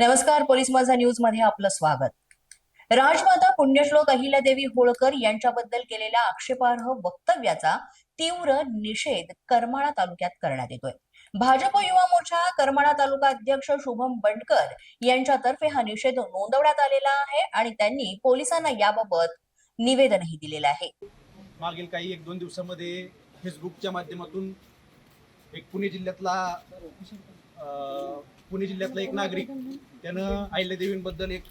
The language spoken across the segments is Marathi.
नमस्कार पोलीस माझा न्यूजमध्ये आपलं स्वागत. राजमाता पुण्यश्लोक अहिल्यादेवी होळकर यांच्याबद्दल केलेल्या आक्षेपार्ह वक्तव्याचा तीव्र निषेध करमाळा तालुक्यात करण्यात येतोय. भाजप युवा मोर्चा करमाळा तालुका अध्यक्ष शुभम बंडकर यांच्यातर्फे हा निषेध नोंदवण्यात आलेला आहे आणि त्यांनी पोलिसांना याबाबत निवेदनही दिलेलं आहे. मागील काही एक दोन दिवसामध्ये फेसबुकच्या माध्यमातून एक पुणे जिल्ह्यातला पुणे जिल्ह्यातला एक नागरिक त्यानं अहिल्यादेवींबद्दल एक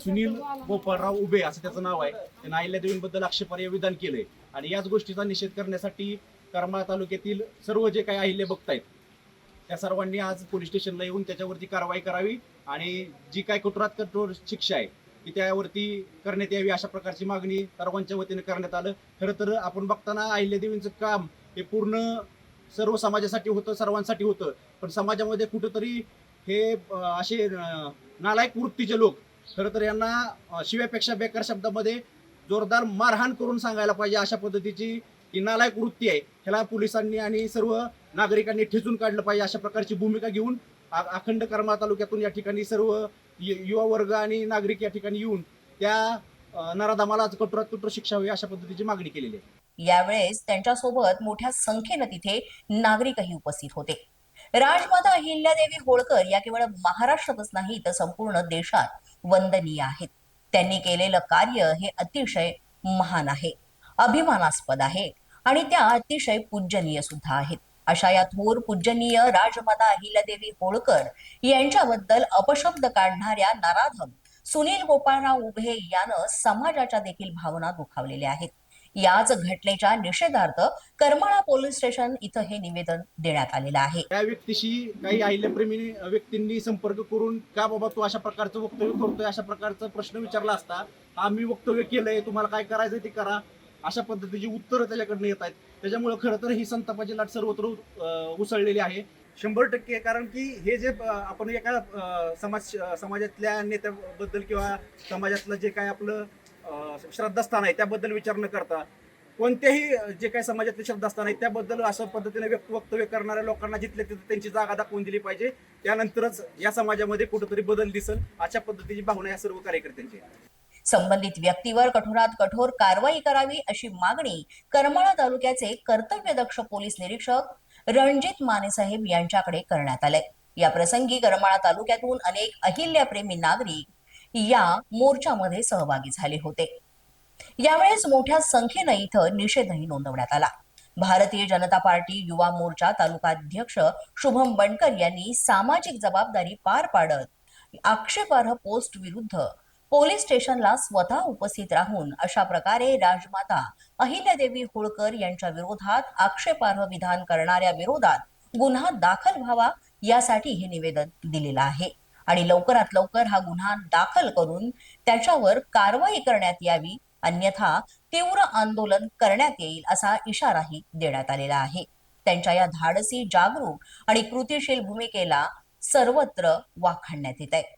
सुनील गोपाळराव उभे असं त्याचं नाव आहे. त्यानं अहिल्यादेवींबद्दल आक्षेपार्ह विधान केलंय. आणि याच गोष्टीचा निषेध करण्यासाठी करमाळा तालुक्यातील सर्व जे काही अहिल्य बघतायत त्या सर्वांनी आज पोलीस स्टेशनला येऊन त्याच्यावरती कारवाई करावी आणि जी काय कठोरात कठोर शिक्षा आहे ती त्यावरती करण्यात यावी अशा प्रकारची मागणी सर्वांच्या वतीने करण्यात आलं. खरं तर आपण बघताना अहिल्यादेवींचं काम हे पूर्ण सर्व समाजासाठी होतं सर्वांसाठी होतं. पण समाजामध्ये कुठंतरी हे असे नालायक वृत्तीचे लोक. खरं तर यांना शिव्यापेक्षा बेकार शब्दामध्ये जोरदार मारहाण करून सांगायला पाहिजे अशा पद्धतीची ही नालायक वृत्ती आहे. ह्याला पोलिसांनी आणि सर्व नागरिकांनी ठेचून काढलं पाहिजे अशा प्रकारची भूमिका घेऊन अखंड करमाळा तालुक्यातून या ठिकाणी सर्व युवा वर्ग आणि नागरिक या ठिकाणी येऊन त्या नराधामाला कठोरात कठोर शिक्षा होईल अशा पद्धतीची मागणी केलेली आहे. यावेळेस त्यांच्यासोबत मोठ्या संख्येनं तिथे नागरिकही उपस्थित होते. राजमाता अहिल्यादेवी होळकर या केवळ महाराष्ट्रातच नाही तर संपूर्ण देशात वंदनीय आहेत. त्यांनी केलेलं कार्य हे अतिशय महान आहे अभिमानास्पद आहे आणि त्या अतिशय पूजनीय सुद्धा आहेत. अशा या थोर पूजनीय राजमाता अहिल्यादेवी होळकर यांच्याबद्दल अपशब्द काढणाऱ्या नराधम सुनील गोपाळराव उभे यानं समाजाच्या देखील भावना दुखावलेल्या आहेत. याच घटनेच्या निषेधार्थ करमाळा पोलीस स्टेशन इथं हे निवेदन देण्यात आलेलं आहे. त्या व्यक्तीशी काही अहिल्याप्रेमी व्यक्तींनी संपर्क करून का बाबा तू अशा प्रकारचं वक्तव्य करतोय? अशा प्रकारचा प्रश्न विचारला असता आम्ही वक्तव्य केलंय तुम्हाला काय करायचं ते करा. अशा पद्धतीची उत्तरं त्याच्याकडनं येत आहेत. त्याच्यामुळे खरं तर ही संतापाची लाट सर्वत्र उसळलेली आहे. शंभर टक्के कारण की हे जे आपण एका समाज समाजातल्या नेत्याबद्दल किंवा समाजातलं जे काय आपलं अं, श्रद्धास्थान आहे त्याबद्दल विचार न करता कोणत्याही जे काही समाजातले श्रद्धास्थान आहे त्याबद्दल अशा पद्धतीने व्यक्त वक्तव्य करणाऱ्या लोकांना जिथले तिथे त्यांची जागा दाखवून दिली पाहिजे. त्यानंतरच या समाजामध्ये कुठेतरी बदल दिसल अशा पद्धतीची भावना या सर्व कार्यकर्त्यांची संबंधित व्यक्तीवर कठोरात कठोर कारवाई करावी अशी मागणी करमाळा तालुक्याचे कर्तव्यदक्ष पोलीस निरीक्षक रणजित मानेसाहेब यांच्याकडे करण्यात आले. या प्रसंगी करमाळा तालुक्यातून अनेक अहिल्याप्रेमी नागरिक या मोर्चामध्ये सहभागी झाले होते. यावेळेस मोठ्या संख्येनं इथं निषेधही नोंदवण्यात आला. भारतीय जनता पार्टी युवा मोर्चा तालुकाध्यक्ष शुभम बणकर यांनी सामाजिक जबाबदारी पार पाडत आक्षेपार्ह पोस्ट विरुद्ध पोलीस स्टेशनला स्वतः उपस्थित राहून अशा प्रकारे राजमाता अहिल्यादेवी होळकर यांच्या विरोधात आक्षेपार्ह विधान करणाऱ्या विरोधात गुन्हा दाखल व्हावा यासाठी हे निवेदन दिलेलं आहे. आणि लवकरात लवकर हा गुन्हा दाखल करून त्याच्यावर कारवाई करण्यात यावी अन्यथा तीव्र आंदोलन करण्यात येईल असा इशाराही देण्यात आलेला आहे. त्यांच्या या धाडसी जागरूक आणि कृतीशील भूमिकेला सर्वत्र वाखाणण्यात येत आहे.